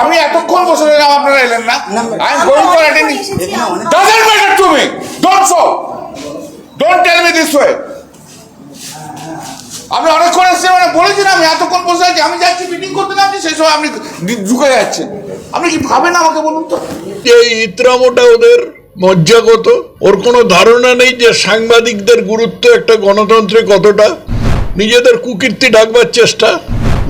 আমি এতক্ষণ বসে রইলাম আপনারা এলেন না। I am going for attending doesn't matter to me don't so don't tell me this way আমি অনেকক্ষণ এসেছি মানে বলেছি না আমি এতক্ষণ বসে আছি। আমি যাচ্ছি মিটিং করতে নামছি সেই সময় আপনি ঢুকে যাচ্ছেন। আপনি কি ভাবেন আমাকে বলুন তো? এই ইতরামোটা ওদের মজ্জাগত। ওর কোনো ধারণা নেই যে সাংবাদিকদের গুরুত্ব একটা গণতন্ত্রে কতটা। নিজেদের কুকীর্তি ডাকবার চেষ্টা।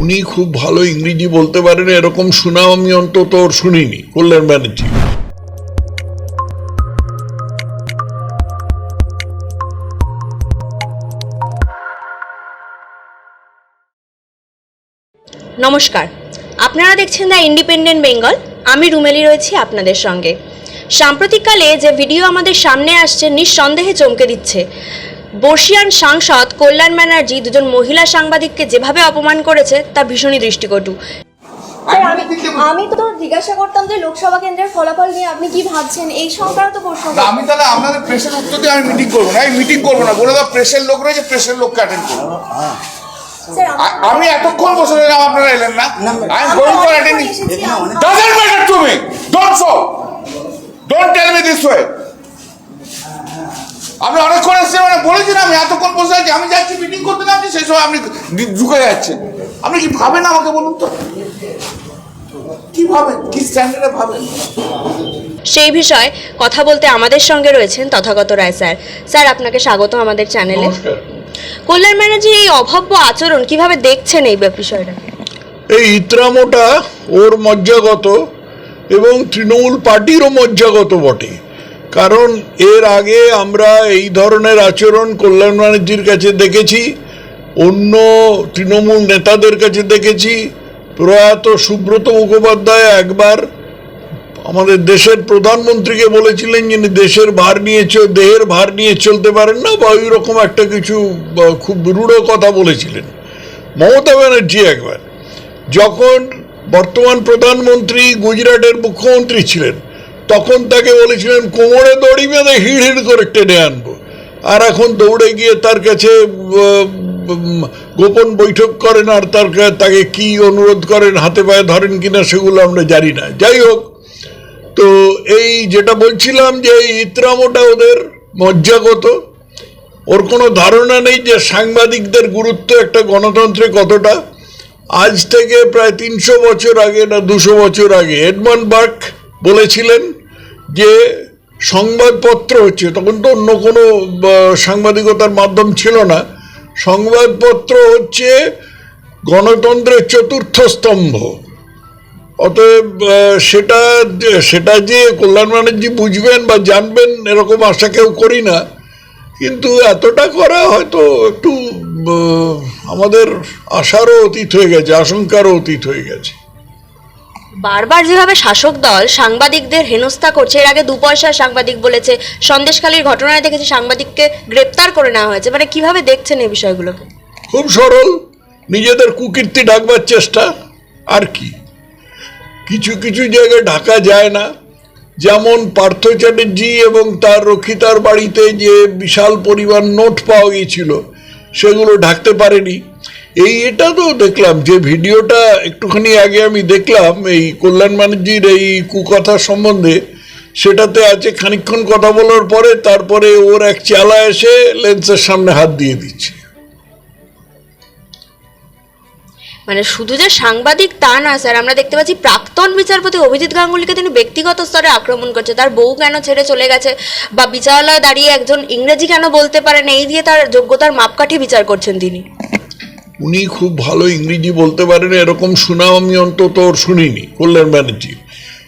উনি খুব ভালো ইংরেজি বলতে পারেন, এরকম সুনাম আমি অন্তত শুনিনি, কল্যাণ ব্যানার্জি। নমস্কার। আপনারা দেখছেন দ্য ইন্ডিপেন্ডেন্ট বেঙ্গল। আমি রুমেলি রয়েছি আপনাদের সঙ্গে। সাম্প্রতিককালে যে ভিডিও আমাদের সামনে আসছে, নিঃসন্দেহে চমকে দিচ্ছে। বর্ষিয়ান সাংসদ কল্যাণ ব্যানার্জি দুজন মহিলা সাংবাদিককে যেভাবে অপমান করেছে তা ভীষণই দৃষ্টিকটু। আমি আমি তো জিজ্ঞাসা করতাম যে লোকসভা কেন্দ্রের ফলাফল নিয়ে আপনি কি ভাবছেন? এই সংক্রান্ত প্রশ্ন আমি তাহলে আপনাদের প্রেসের উত্তর দিয়ে আমি মিটিং করব না। এই মিটিং করব না। বলে দাও প্রেসের লোক রয়েছে প্রেসের লোককে অ্যাটেন্ড করব আমি এতক্ষণ বসে রইলাম আপনারা এলেন না। I am going for attending doesn't matter to me don't so don't tell me this way আমি অনেকক্ষণ এসেছি মানে বলেছি আমি এতক্ষণ বসে আছি আমি যাচ্ছি মিটিং করতে নামছি সেই সময় আপনি ঢুকে যাচ্ছেন। আপনি কি ভাবেন আমাকে বলুন তো? কি ভাবেন? কি স্ট্যান্ডার্ডে ভাবেন? সেই বিষয়ে কথা বলতে আমাদের সঙ্গে রয়েছেন তথাগত রায় স্যার। স্যার আপনাকে স্বাগত আমাদের চ্যানেলে। কল্যাণ ব্যানার্জির এই অভব্য আচরণ কীভাবে দেখছেন এই বিষয়টাকে এই ইতরামোটা ওর মজ্জাগত এবং তৃণমূল পার্টিরও মজ্জাগত বটে। কারণ এর আগে আমরা এই ধরনের আচরণ কল্যাণ ব্যানার্জির কাছে দেখেছি, অন্য তৃণমূল নেতাদের কাছে দেখেছি। প্রয়াত সুব্রত মুখোপাধ্যায় একবার আমাদের দেশের প্রধানমন্ত্রীকে বলেছিলেন যিনি দেশের ভার নিয়ে দেহের ভার নিয়ে চলতে পারেন না বা ওই রকম একটা কিছু খুব রূঢ় কথা বলেছিলেন। মমতা ব্যানার্জি একবার, যখন বর্তমান প্রধানমন্ত্রী গুজরাটের মুখ্যমন্ত্রী ছিলেন তখন তাকে বলেছিলেন কোমরে দড়ি বেঁধে হিড় হিড় করে টেনে আনব। আর এখন দৌড়ে গিয়ে তার কাছে গোপন বৈঠক করেন আর তার তাকে কি অনুরোধ করেন, হাতে পায়ে ধরেন কিনা সেগুলো আমরা জানি না। যাই হোক, তো এই যেটা বলছিলাম যে এই ইতরামোটা ওদের মজ্জাগত। ওর কোনো ধারণা নেই যে সাংবাদিকদের গুরুত্ব একটা গণতন্ত্রে কতটা। আজ থেকে প্রায় তিনশো বছর আগে না দুশো বছর আগে এডমন্ড বার্ক বলেছিলেন যে সংবাদপত্র হচ্ছে, তখন তো অন্য কোনো সাংবাদিকতার মাধ্যম ছিল না। সংবাদপত্র হচ্ছে গণতন্ত্রের চতুর্থ স্তম্ভ। অতএব সেটা সেটা যে কল্যাণ ব্যানার্জি বুঝবেন বা জানবেন, এরকম আশা কেউ করি না। কিন্তু এতটা করা হয়তো একটু আমাদের আশারও অতীত হয়ে গেছে, আশঙ্কারও অতীত হয়ে গেছে। বারবার যেভাবে শাসক দল সাংবাদিকদের হেনস্থা করছে, এর আগে দু পয়সার সাংবাদিক বলেছে, সন্দেশখালীর ঘটনায় দেখেছি সাংবাদিককে গ্রেপ্তার করে নেওয়া হয়েছে। মানে কীভাবে দেখছেন এই বিষয়গুলোকে? খুব সরল, নিজেদের কুকীর্তি ডাকবার চেষ্টা, আর কি? কিছু কিছু জায়গায় ঢাকা যায় না, যেমন পার্থ চ্যাটার্জি এবং তার রক্ষিতার বাড়িতে যে বিশাল পরিমাণ নোট পাওয়া গিয়েছিল, সেগুলো ঢাকতে পারেনি। এই এটা তো দেখলাম যে ভিডিওটা একটুখানি আগে আমি দেখলাম, এই কল্যাণ ব্যানার্জির এই কুকথা সম্বন্ধে। সেটাতে আছে খানিকক্ষণ কথা বলার পরে তারপরে ওর এক চালা এসে লেন্সের সামনে হাত দিয়ে দিচ্ছে। মানে শুধু যে সাংবাদিক তা না, স্যার, আমরা দেখতে পাচ্ছি প্রাক্তন বিচারপতি অভিজিৎ গাঙ্গুলিকে তিনি ব্যক্তিগত স্তরে আক্রমণ করছে। তার বউ কেন ছেড়ে চলে গেছে? বা বিচারালয়ে দাঁড়িয়ে একজন ইংরেজি কেন বলতে পারেন? এই দিয়ে তার যোগ্যতার মাপকাঠি বিচার করছেন তিনি। উনি খুব ভালো ইংরেজি বলতে পারেন, এরকম সুনাম আমি অন্তত ওর শুনিনি, কল্যাণ ব্যানার্জি।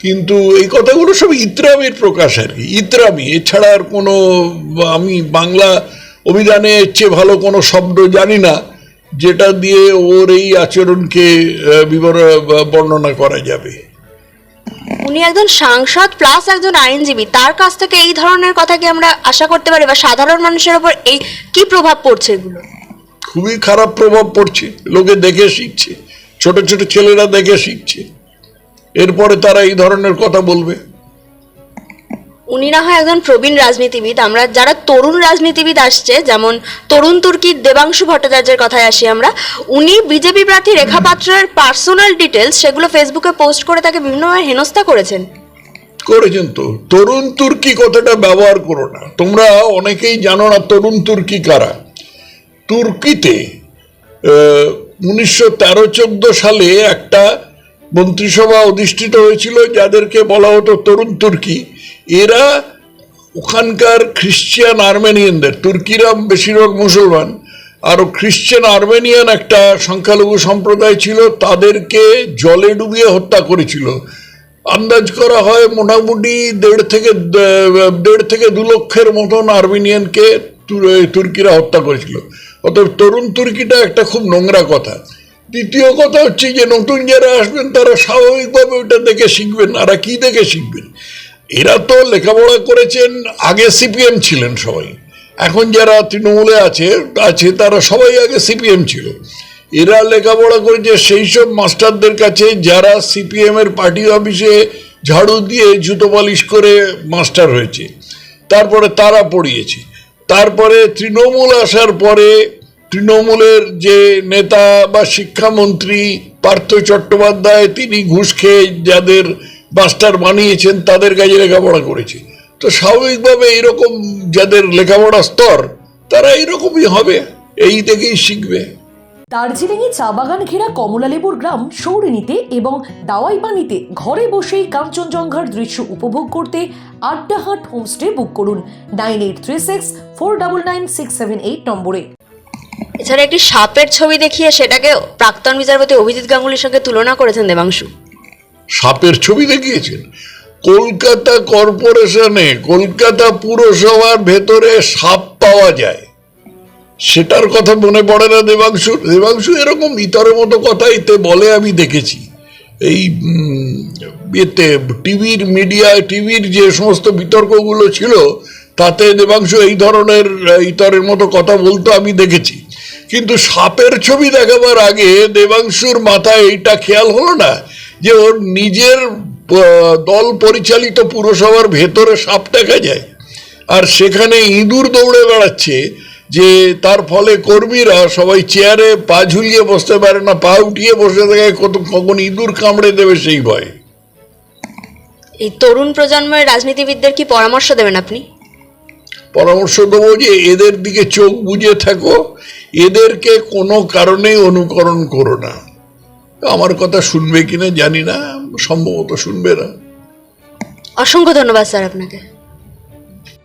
কিন্তু এই কথাগুলো সব ইতরামির প্রকাশ আর কি, ইতরামি। এছাড়া আর কোনো, আমি বাংলা অভিধানে চেয়ে ভালো কোনো শব্দ জানি না, যেটা দিয়ে ওর এই আচরণকে বিবর- বর্ণনা করা যাবে। উনি একজন সাংসদ প্লাস একজন আইনজীবী। তার কাছ থেকে এই ধরনের কথা কি আমরা আশা করতে পারি বা সাধারণ মানুষের ওপর এই কি প্রভাব পড়ছে এগুলো? খুবই খারাপ প্রভাব পড়ছে লোকে দেখে শিখছে ছোট ছোট ছেলেরা দেখে শিখছে। এরপরে তারা এই ধরনের কথা বলবে। উনি না হয় একজন প্রবীণ রাজনীতিবিদ আমরা যারা তরুণ রাজনীতিবিদ আসছে যেমন তরুণ তুর্কির দেবাংশু ভট্টাচার্যের কথায় আসি আমরা উনি বিজেপি প্রার্থী রেখা পাত্রের পার্সোনাল ডিটেলস সেগুলো ফেসবুকে পোস্ট করে তাকে বিভিন্নভাবে হেনস্থা করেছেন। করেছেন তো। তরুণ তুর্কি কথাটা ব্যবহার করো না। তোমরা অনেকেই জানো না তরুণ তুর্কি কারা। তুর্কিতে উনিশশো তেরো চোদ্দ সালে একটা মন্ত্রিসভা অধিষ্ঠিত হয়েছিল যাদেরকে বলা হতো তরুণ তুর্কি। এরা ওখানকার খ্রিশ্চান আর্মেনিয়ানদের, তুর্কিরা বেশিরভাগ মুসলমান, আর খ্রিশ্চান আর্মেনিয়ান একটা সংখ্যালঘু সম্প্রদায় ছিল, তাদেরকে জলে ডুবিয়ে হত্যা করেছিল। আন্দাজ করা হয় মোটামুটি দেড় থেকে দেড় থেকে দু লক্ষের মতন আর্মেনিয়ানকে তুর্কিরা হত্যা করেছিল। অতএব তরুণ তুর্কিটা একটা খুব নোংরা কথা। দ্বিতীয় কথা হচ্ছে যে নতুন যারা আসবেন, তারা স্বাভাবিকভাবে ওটা দেখে শিখবেন। আর কি দেখে শিখবেন? এরা তো লেখাপড়া করেছেন, আগে সিপিএম ছিলেন সবাই। এখন যারা তৃণমূলে আছে আছে, তারা সবাই আগে সিপিএম ছিল। এরা লেখাপড়া করেছে, সেই সব মাস্টারদের কাছে যারা সিপিএম এর পার্টি অফিসে ঝাড়ু দিয়ে জুতো পালিশ করে মাস্টার হয়েছে। তারপরে তারা পড়িয়েছে। তারপরে তৃণমূল আসার পরে তৃণমূলের যে নেতা বা শিক্ষামন্ত্রী পার্থ চট্টোপাধ্যায়, তিনি ঘুষ খেয়ে যাদের মাস্টার বানিয়েছেন, তাদের কাছে লেখাপড়া করেছে। তো স্বাভাবিকভাবে এইরকম যাদের লেখাপড়া স্তর, তারা এইরকমই হবে, এই থেকেই শিখবে। দার্জিলিংয়ে চা বাগান ঘেরা কমলালেবুর গ্রাম সৌরিনীতে এবং দাওয়াইপানিতে ঘরে বসেই কাঞ্চনজঙ্ঘার দৃশ্য উপভোগ করতে আড্ডাহাট হোমস্টে বুক করুন nine eight three six four double nine six seven eight নম্বরে। এছাড়া একটি সাপের ছবি দেখিয়ে সেটাকে প্রাক্তন বিচারপতি অভিজিৎ গাঙ্গুলির সঙ্গে তুলনা করেছেন দেবাংশু। সাপের ছবি দেখিয়েছেন? কলকাতা কর্পোরেশনে কলকাতা পুরসভার ভেতরে সাপ পাওয়া যায়। সেটার কথা মনে পড়ে না দেবাংশু। দেবাংশু এরকম ইতরের মতো কথা এতে বলে আমি দেখেছি। এই এতে টিভির মিডিয়া টিভির যে সমস্ত বিতর্কগুলো ছিল, তাতে দেবাংশু এই ধরনের ইতরের মতো কথা বলতো আমি দেখেছি। কিন্তু সাপের ছবি দেখাবার আগে দেবাংশুর মাথায় এইটা খেয়াল হলো না যে ওর নিজের দল পরিচালিত পুরসভার ভেতরে সাপ দেখা যায়। আর সেখানে ইঁদুর দৌড়ে বেড়াচ্ছে। যে তার ফলে কর্মীরা সবাই চেয়ারে পা ঝুলিয়ে বসতে পারে না পা উঠিয়ে বসে থাকে কত কখন ইঁদুর কামড়ে দেবে সেই ভয়। এই তরুণ প্রজন্মের রাজনীতিবিদদের কি পরামর্শ দেবেন আপনি? পরামর্শ দেবো যে এদের দিকে চোখ বুজে থাকো এদেরকে কোনো কারণেই অনুকরণ করো না। আমার কথা শুনবে কিনা জানি না সম্ভবত শুনবে না। অসংখ্য ধন্যবাদ স্যার আপনাকে।